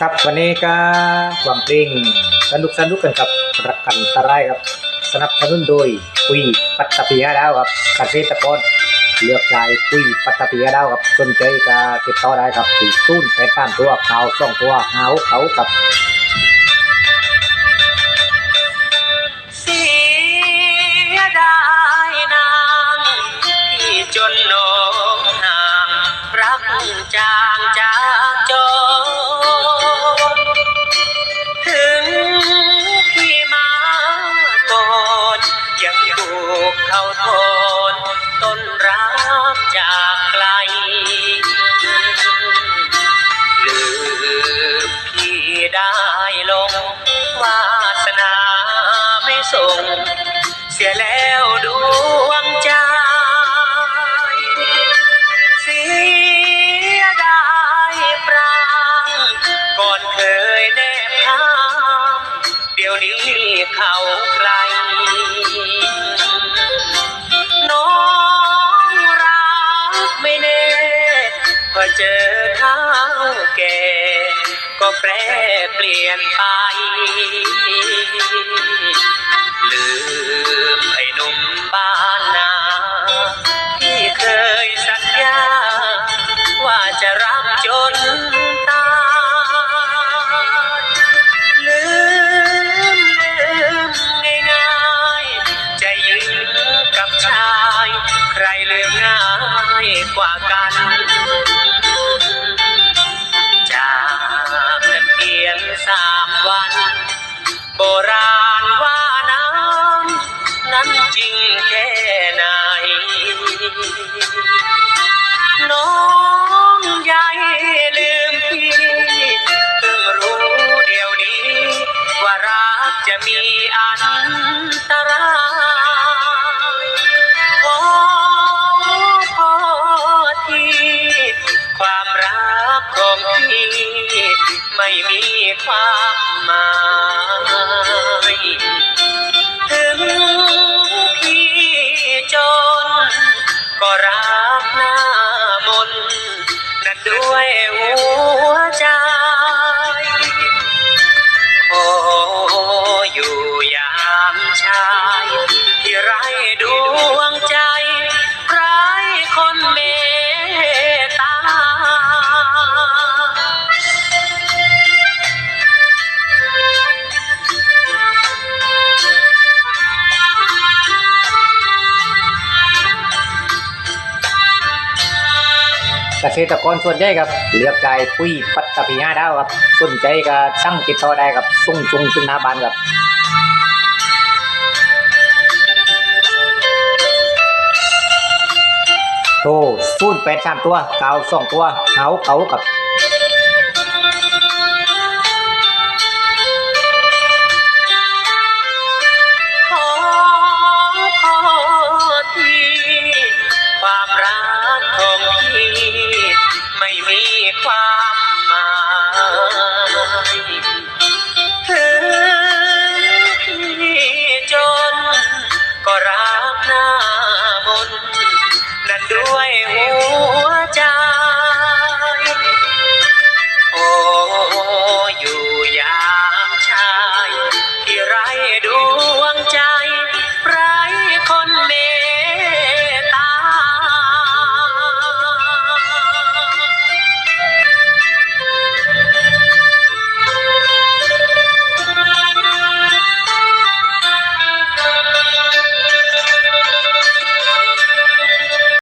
ครับวันนี้ก็ความเพลงสนุกสนุกกันกับรักกันตะไลครับ สนับสนุนโดยปุยปัตตพียดาวครับเกษตรกรเลือกใจปุยปัตตพียดาวครับสนใจก็ติดต่อได้ครับที่ศูนแปดสามตัวเขาสองตัวหาวเขากับ ลง วาสนาไม่ส่ง เสียแล้วดวงใจ เสียดายปรางก่อนเคยแนบข้างเดี๋ยวนี้เขา พอเจอเข้าแก่ ก็แปรเปลี่ยนไป ลืมไอ้หนุ่มบ้านนาที่เคยสัญญา ว่าจะรักจนตายลืมลืมง่ายๆใจยืนกับชาย ใครลืมง่ายกว่ากัน จริงแค่ไหน น้องใหญ่ลืมพี่เพิ่งรู้เดี๋ยวนี้ ว่ารักจะมีอันตรายขอพอทีความรักของพี่ไม่มีความหมาย ก็รักหน้ามนนั้นด้วยหัวใจ เกษตรกรส่วนใหญ่ครับเลือกใจปุยปัตตปียดาวครับสนใจก็สั่งติดต่อได้ครับส่งจุงถึงหน้าบ้านครับโทรศูนย์แปดสามตัวเก้าสองตัวเขาเขากับ दुआएं हो